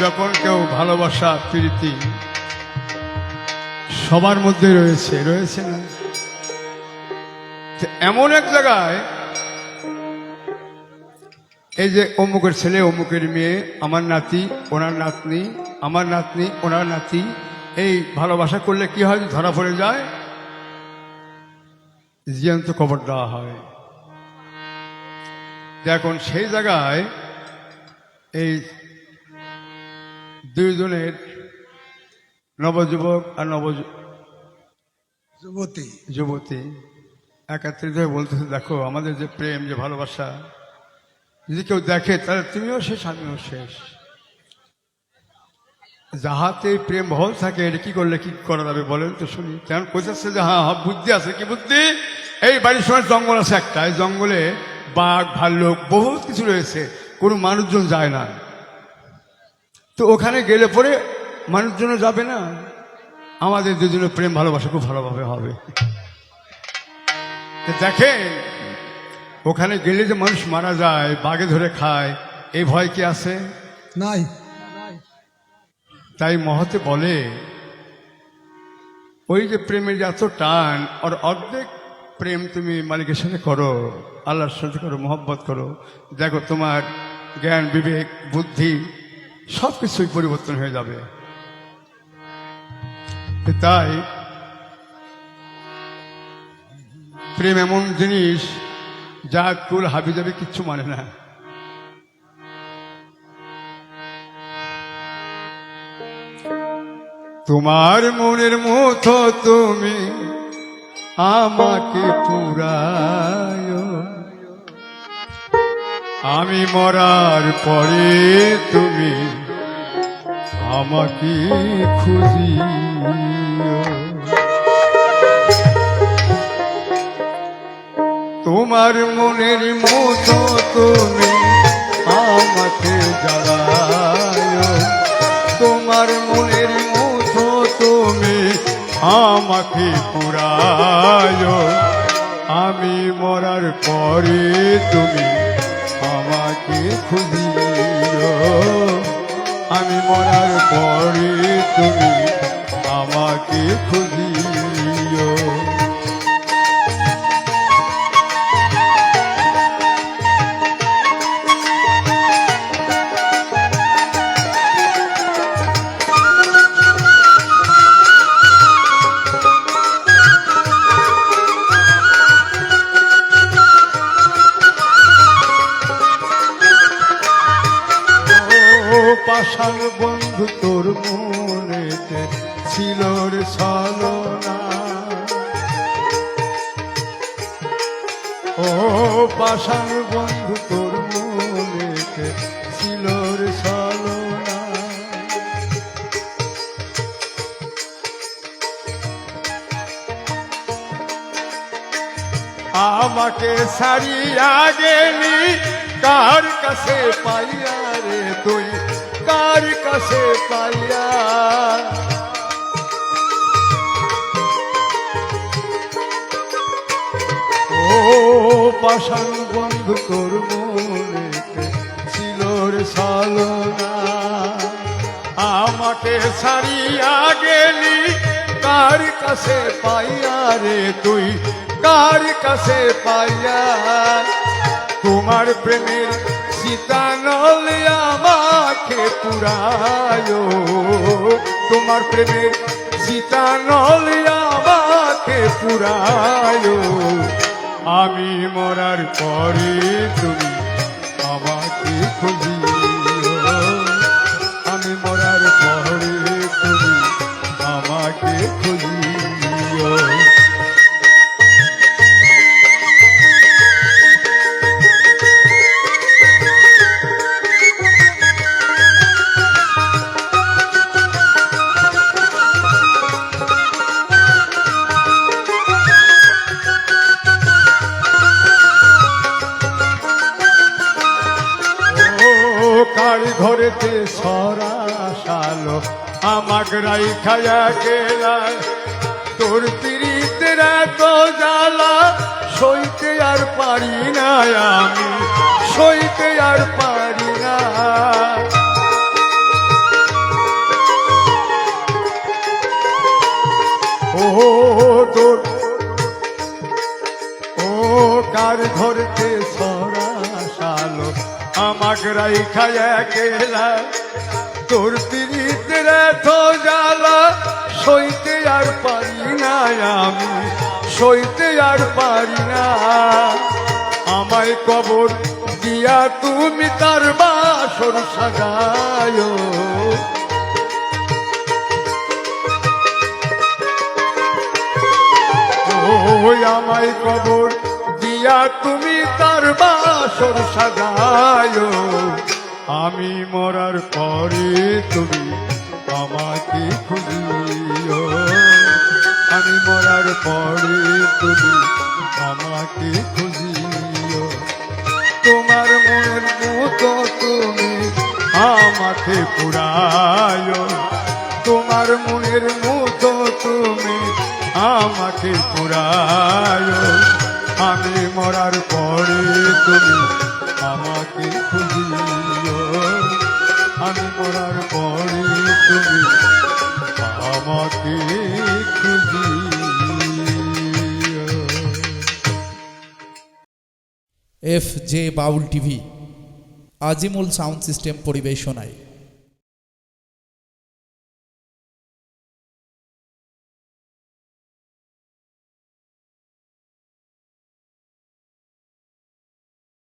যখন কেউ ভালোবাসা, প্রীতি সবার মধ্যে রয়েছে রয়েছে না? এমন এক জায়গায় এই যে অমুকের ছেলে, অমুকের মেয়ে, আমার নাতি, ওনার নাতনি, আমার নাতনি, ওনার নাতি, এই ভালোবাসা করলে কি হয়? ধরা পড়ে যায়। জিয়ন্ত কবর দেওয়া হয়। এখন সেই জায়গায় এই দুইজনের নবযুবক আর নব যুবতী। যুবতী। একাত্রিত হয়ে বলতেছে দেখো আমাদের যে প্রেম যে ভালোবাসা যদি কেউ দেখে তাহলে তুমিও শেষ আমিও শেষ। যাহাতে প্রেম বহল থাকে এটা কি করলে কি করা যাবে বলেন তো শুনি। কেন কোথাচ্ছে যে হ্যাঁ হ্যাঁ বুদ্ধি আছে কি বুদ্ধি? এই বাড়ির সময় জঙ্গল আছে একটা এই জঙ্গলে বাঘ ভাল্লুক বহুত কিছু রয়েছে। কোনো মানুষজন যায় না। তো ওখানে গেলে পরে মানুষজন যাবে না? আমাদের দুজনের প্রেম ভালোবাসা খুব ভালোভাবে হবে। দেখেন ওখানে গেলে যে মানুষ মারা যায় বাঘে ধরে খায় এই ভয় কি আছে? নাই। তাই মহতে বলে ওই যে প্রেমের যে এত টান ওর অর্ধেক প্রেম তুমি মালিকের সাথে করো আল্লাহর সাথে করো মহব্বত করো। দেখো তোমার জ্ঞান বিবেক বুদ্ধি সব কিছুই পরিবর্তন হয়ে যাবে। তাই প্রেম এমন জিনিস যা কুল হাবি যাবে কিচ্ছু মানে না। তোমার মনের মতো তুমি আমাকে পুরায় আমি মরার পরে তুমি আমাকে খুঁজিও। তোমার মনের মতো তুমি আমাকে জ্বালায়। তোমার মনের মতো তুমি আমাকে পুরায়। আমি মরার পরে তুমি আমাকে ও বন্ধু তোর মনেতে ছিল রে ছলনা। ও পাশাল বন্ধু তোর মনেতে ছিল রে ছলনা। আমাকে সারিয়া গেলি, কার কাছে পাইয়া রে তুই? কার কাছে পাইয়া? ও পাশান বন্ধু তোর মনেতে ছিল সালনা। আমাকে সারিয়া গেলি, কার কাছে পাইয়া রে তুই? কার কাছে পাইয়া? তোমার প্রেমের সীতা নলে আমাকে পুরায়। তোমার প্রেমের সীতা নলে আমাকে পুরায়। আমি মরার পরে তুমি আমাকে খুঁজিও ঘরেতে সরা সালো আমাক রাই খায়া গেলা তোর পিড়িতের এত জালা সইতে আর পারি না আমি, সইতে আর পারি না আগরাই খায় একেলা, তোর পিড়িতের এত জ্বালা, সইতে আর পারি না আমি, সইতে আর পারি না। আমায় কবর দিয়া তুমি তার বাসর সাজায়। আমায় কবর দিয়া তুমি তার বাসর সাজায় আমি মরার পরে তুমি আমাকে খুঁজিও। আমি মরার পরে তুমি আমাকে খুঁজিও। তোমার মনের মতো তুমি আমাকে পুরায় তোমার মনের মতো তুমি আমাকে পুরায় আমি মরার পরে তুমি আমাকে খুঁজিও। আমি মরার পরে তুমি আমাকে খুঁজিও। F J Baul TV Azimul sound system পরিবেশনায়